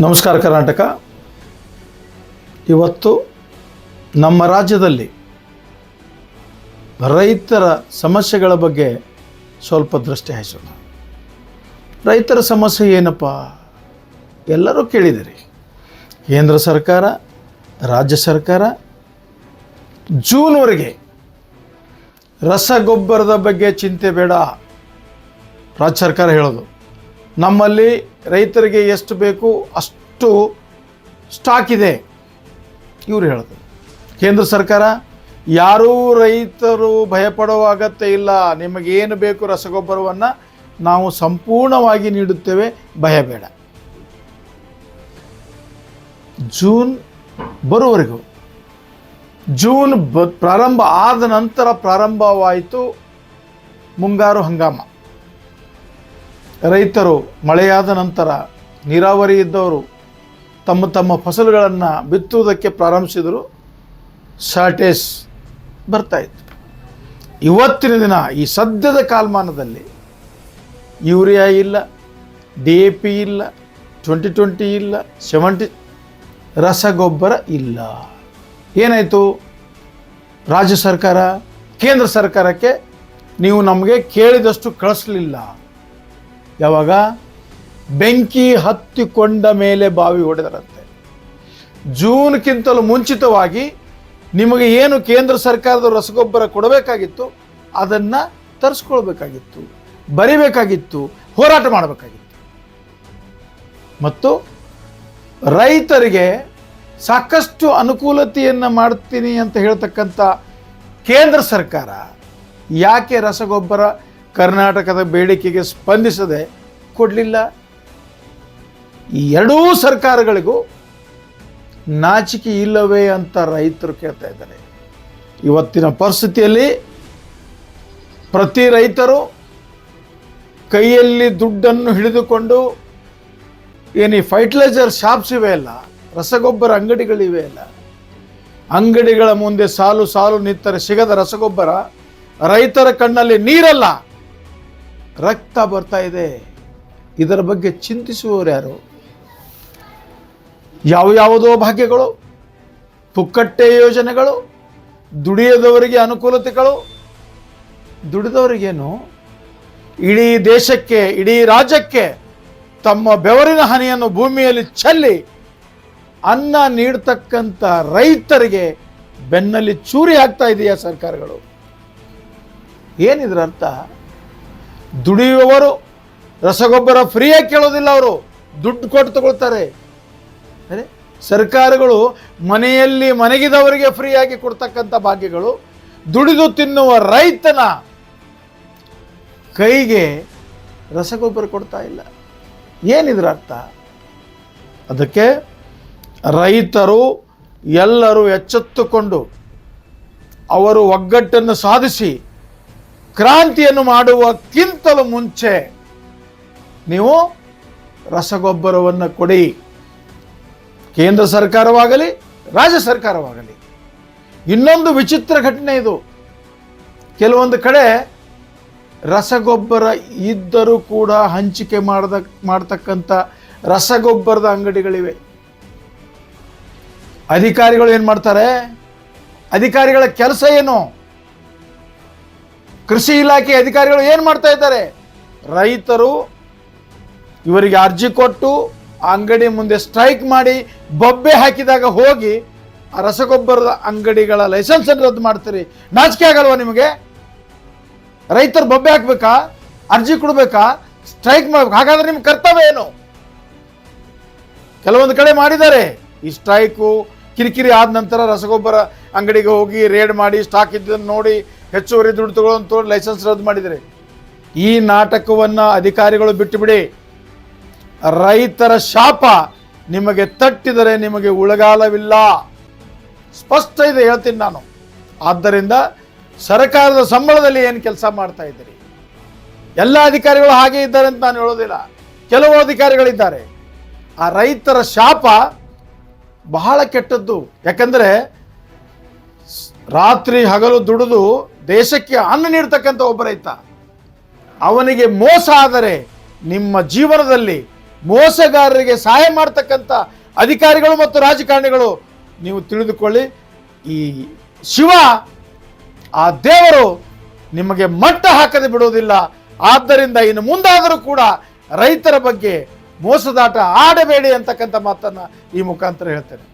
ನಮಸ್ಕಾರ ಕರ್ನಾಟಕ. ಇವತ್ತು ನಮ್ಮ ರಾಜ್ಯದಲ್ಲಿ ರೈತರ ಸಮಸ್ಯೆಗಳ ಬಗ್ಗೆ ಸ್ವಲ್ಪ ದೃಷ್ಟಿ ಹಾಯಿಸೋಣ ರೈತರ ಸಮಸ್ಯೆ ಏನಪ್ಪ? ಎಲ್ಲರೂ ಕೇಳಿದಿರಿ. ಕೇಂದ್ರ ಸರ್ಕಾರ, ರಾಜ್ಯ ಸರ್ಕಾರ ಜೂನ್ವರೆಗೆ ರಸಗೊಬ್ಬರದ ಬಗ್ಗೆ ಚಿಂತೆ ಬೇಡ. ರಾಜ್ಯ ಸರ್ಕಾರ ಹೇಳೋದು. ನಮ್ಮಲ್ಲಿ ರೈತರಿಗೆ ಎಷ್ಟು ಬೇಕು ಅಷ್ಟು ಸ್ಟಾಕ್ ಇದೆ. ಇವರು ಹೇಳೋದು. ಕೇಂದ್ರ ಸರ್ಕಾರ, ಯಾರೂ ರೈತರು ಭಯಪಡುವ ಅಗತ್ಯ ಇಲ್ಲ. ನಿಮಗೇನು ಬೇಕು ರಸಗೊಬ್ಬರವನ್ನು ನಾವು ಸಂಪೂರ್ಣವಾಗಿ ನೀಡುತ್ತೇವೆ. ಭಯ ಬೇಡ. ಜೂನ್ ಬರುವವರೆಗೂ, ಜೂನ್ ಬ ಪ್ರಾರಂಭ ಆದ ನಂತರ ಪ್ರಾರಂಭವಾಯಿತು ಮುಂಗಾರು ಹಂಗಾಮ. ರೈತರು ಮಳೆಯಾದ ನಂತರ ನೀರಾವರಿ ಇದ್ದವರು ತಮ್ಮ ತಮ್ಮ ಫಸಲುಗಳನ್ನು ಬಿತ್ತುವುದಕ್ಕೆ ಪ್ರಾರಂಭಿಸಿದರು. ಶಾರ್ಟೇಜ್ ಬರ್ತಾಯಿತ್ತು ಇವತ್ತಿನ ದಿನ ಈ ಸದ್ಯದ ಕಾಲಮಾನದಲ್ಲಿ ಯೂರಿಯಾ ಇಲ್ಲ, ಡಿ ಎ ಪಿ ಇಲ್ಲ, ಟ್ವೆಂಟಿ ಟ್ವೆಂಟಿ ಇಲ್ಲ, ಸೆವೆಂಟಿ ರಸಗೊಬ್ಬರ ಇಲ್ಲ. ಏನಾಯಿತು? ರಾಜ್ಯ ಸರ್ಕಾರ, ಕೇಂದ್ರ ಸರ್ಕಾರಕ್ಕೆ ನೀವು ನಮಗೆ ಕೇಳಿದಷ್ಟು ಕಳಿಸ್ಲಿಲ್ಲ. ಯಾವಾಗ? ಬೆಂಕಿ ಹತ್ತಿಕೊಂಡ ಮೇಲೆ ಬಾವಿ ಹೊಡೆದರಂತೆ ಜೂನ್ಗಿಂತಲೂ ಮುಂಚಿತವಾಗಿ ನಿಮಗೆ ಏನು ಕೇಂದ್ರ ಸರ್ಕಾರದ ರಸಗೊಬ್ಬರ ಕೊಡಬೇಕಾಗಿತ್ತು, ಅದನ್ನು ತರಿಸ್ಕೊಳ್ಬೇಕಾಗಿತ್ತು, ಬರಿಬೇಕಾಗಿತ್ತು, ಹೋರಾಟ ಮಾಡಬೇಕಾಗಿತ್ತು. ಮತ್ತು ರೈತರಿಗೆ ಸಾಕಷ್ಟು ಅನುಕೂಲತೆಯನ್ನು ಮಾಡ್ತೀನಿ ಅಂತ ಹೇಳ್ತಕ್ಕಂಥ ಕೇಂದ್ರ ಸರ್ಕಾರ ಯಾಕೆ ರಸಗೊಬ್ಬರ ಕರ್ನಾಟಕದ ಬೇಡಿಕೆಗೆ ಸ್ಪಂದಿಸದೆ ಕೊಡಲಿಲ್ಲ. ಈ ಎರಡೂ ಸರ್ಕಾರಗಳಿಗೂ ನಾಚಿಕೆ ಇಲ್ಲವೇ ಅಂತ ರೈತರು ಕೇಳ್ತಾ ಇದ್ದಾರೆ. ಇವತ್ತಿನ ಪರಿಸ್ಥಿತಿಯಲ್ಲಿ ಪ್ರತಿ ರೈತರು ಕೈಯಲ್ಲಿ ದುಡ್ಡನ್ನು ಹಿಡಿದುಕೊಂಡು ಏನು ಈ ಫರ್ಟಿಲೈಸರ್ ಶಾಪ್ಸ್ ಇವೆ ಅಲ್ಲ, ರಸಗೊಬ್ಬರ ಅಂಗಡಿಗಳಿವೆ ಅಲ್ಲ, ಅಂಗಡಿಗಳ ಮುಂದೆ ಸಾಲು ಸಾಲು ನಿಂತರೆ ಸಿಗದ ರಸಗೊಬ್ಬರ ರೈತರ ಕಣ್ಣಲ್ಲಿ ನೀರಲ್ಲ. ರಕ್ತ ಬರ್ತಾ ಇದೆ. ಇದರ ಬಗ್ಗೆ ಚಿಂತಿಸುವವರು ಯಾರು? ಯಾವ ಯಾವುದೋ ಭಾಗ್ಯಗಳು, ಪುಕ್ಕಟ್ಟೆ ಯೋಜನೆಗಳು, ದುಡಿಯದವರಿಗೆ ಅನುಕೂಲತೆಗಳು. ದುಡಿದವರಿಗೇನು? ಇಡೀ ದೇಶಕ್ಕೆ, ಇಡೀ ರಾಜ್ಯಕ್ಕೆ ತಮ್ಮ ಬೆವರಿನ ಹನಿಯನ್ನು ಭೂಮಿಯಲ್ಲಿ ಚೆಲ್ಲಿ ಅನ್ನ ನೀಡ್ತಕ್ಕಂಥ ರೈತರಿಗೆ ಬೆನ್ನಲ್ಲಿ ಚೂರಿ ಆಗ್ತಾ ಇದೆಯಾ ಸರ್ಕಾರಗಳು? ಏನಿದ್ರ ಅರ್ಥ ದುಡಿಯುವವರು ರಸಗೊಬ್ಬರ ಫ್ರೀಯಾಗಿ ಕೇಳೋದಿಲ್ಲ ಅವರು. ದುಡ್ಡು ಕೊಟ್ಟು ತಗೊಳ್ತಾರೆ. ಅರೆ ಸರ್ಕಾರಗಳು ಮನೆಯಲ್ಲಿ ಮನೆಗಿದವರಿಗೆ ಫ್ರೀಯಾಗಿ ಕೊಡ್ತಕ್ಕಂಥ ಭಾಗ್ಯಗಳು, ದುಡಿದು ತಿನ್ನುವ ರೈತನ ಕೈಗೆ ರಸಗೊಬ್ಬರ ಕೊಡ್ತಾ ಇಲ್ಲ. ಏನಿದ್ರ ಅರ್ಥ? ಅದಕ್ಕೆ ರೈತರು ಎಲ್ಲರೂ ಎಚ್ಚೆತ್ತುಕೊಂಡು ಅವರು ಒಗ್ಗಟ್ಟನ್ನು ಸಾಧಿಸಿ ಕ್ರಾಂತಿಯನ್ನು ಮಾಡುವಕ್ಕಿಂತಲೂ ಮುಂಚೆ ನೀವು ರಸಗೊಬ್ಬರವನ್ನು ಕೊಡಿ. ಕೇಂದ್ರ ಸರ್ಕಾರವಾಗಲಿ, ರಾಜ್ಯ ಸರ್ಕಾರವಾಗಲಿ. ಇನ್ನೊಂದು ವಿಚಿತ್ರ ಘಟನೆ ಇದು. ಕೆಲವೊಂದು ಕಡೆ ರಸಗೊಬ್ಬರ ಇದ್ದರೂ ಕೂಡ ಹಂಚಿಕೆ ಮಾಡದ, ಮಾಡ್ತಕ್ಕಂಥ ರಸಗೊಬ್ಬರದ ಅಂಗಡಿಗಳಿವೆ. ಅಧಿಕಾರಿಗಳು ಏನು ಮಾಡ್ತಾರೆ? ಅಧಿಕಾರಿಗಳ ಕೆಲಸ ಏನು? ಕೃಷಿ ಇಲಾಖೆ ಅಧಿಕಾರಿಗಳು ಏನು ಮಾಡ್ತಾ ಇದ್ದಾರೆ? ರೈತರು ಇವರಿಗೆ ಅರ್ಜಿ ಕೊಟ್ಟು ಅಂಗಡಿ ಮುಂದೆ ಸ್ಟ್ರೈಕ್ ಮಾಡಿ ಬೊಬ್ಬೆ ಹಾಕಿದಾಗ ಹೋಗಿ ಆ ರಸಗೊಬ್ಬರದ ಅಂಗಡಿಗಳ ಲೈಸೆನ್ಸ್ ರದ್ದು ಮಾಡ್ತೀರಿ. ನಾಚಿಕೆ ಆಗಲ್ವಾ ನಿಮಗೆ? ರೈತರು ಬೊಬ್ಬೆ ಹಾಕ್ಬೇಕಾ? ಅರ್ಜಿ ಕೊಡಬೇಕಾ? ಸ್ಟ್ರೈಕ್ ಮಾಡ್ಬೇಕು. ಹಾಗಾದ್ರೆ ನಿಮ್ಮ ಕರ್ತವ್ಯ ಏನು? ಕೆಲವೊಂದು ಕಡೆ ಮಾಡಿದ್ದಾರೆ. ಈ ಸ್ಟ್ರೈಕು ಕಿರಿಕಿರಿ ಆದ ನಂತರ ರಸಗೊಬ್ಬರ ಅಂಗಡಿಗೆ ಹೋಗಿ ರೇಡ್ ಮಾಡಿ ಸ್ಟಾಕ್ ಇದ್ದನ್ನು ನೋಡಿ ಹೆಚ್ಚುವರಿ ದುಡ್ಡು ತಗೊಳ್ಳೋಂತ ಲೈಸೆನ್ಸ್ ರದ್ದು ಮಾಡಿದರೆ ಈ ನಾಟಕವನ್ನು ಅಧಿಕಾರಿಗಳು ಬಿಟ್ಟು ಬಿಡಿ ರೈತರ ಶಾಪ ನಿಮಗೆ ತಟ್ಟಿದರೆ ನಿಮಗೆ ಉಳಗಾಲವಿಲ್ಲ. ಸ್ಪಷ್ಟ ಇದೆ, ಹೇಳ್ತೀನಿ ನಾನು. ಆದ್ದರಿಂದ ಸರ್ಕಾರದ ಸಂಬಳದಲ್ಲಿ ಏನು ಕೆಲಸ ಮಾಡ್ತಾ ಇದ್ದೀರಿ? ಎಲ್ಲ ಅಧಿಕಾರಿಗಳು ಹಾಗೆ ಇದ್ದಾರೆ ಅಂತ ನಾನು ಹೇಳೋದಿಲ್ಲ. ಕೆಲವು ಅಧಿಕಾರಿಗಳಿದ್ದಾರೆ. ಆ ರೈತರ ಶಾಪ ಬಹಳ ಕೆಟ್ಟದ್ದು. ಯಾಕಂದರೆ ರಾತ್ರಿ ಹಗಲು ದುಡಿದು ದೇಶಕ್ಕೆ ಅನ್ನ ನೀಡ್ತಕ್ಕಂಥ ಒಬ್ಬ ರೈತ ಅವನಿಗೆ ಮೋಸ ಆದರೆ ನಿಮ್ಮ ಜೀವನದಲ್ಲಿ ಮೋಸಗಾರರಿಗೆ ಸಹಾಯ ಮಾಡ್ತಕ್ಕಂಥ ಅಧಿಕಾರಿಗಳು ಮತ್ತು ರಾಜಕಾರಣಿಗಳು ನೀವು ತಿಳಿದುಕೊಳ್ಳಿ. ಈ ಶಿವ, ಆ ದೇವರು ನಿಮಗೆ ಮಟ್ಟ ಹಾಕದೆ ಬಿಡುವುದಿಲ್ಲ. ಆದ್ದರಿಂದ ಇನ್ನು ಮುಂದಾದರೂ ಕೂಡ ರೈತರ ಬಗ್ಗೆ ಮೋಸದಾಟ ಆಡಬೇಡಿ ಅಂತಕ್ಕಂಥ ಮಾತನ್ನು ಈ ಮುಖಾಂತರ ಹೇಳ್ತೇನೆ.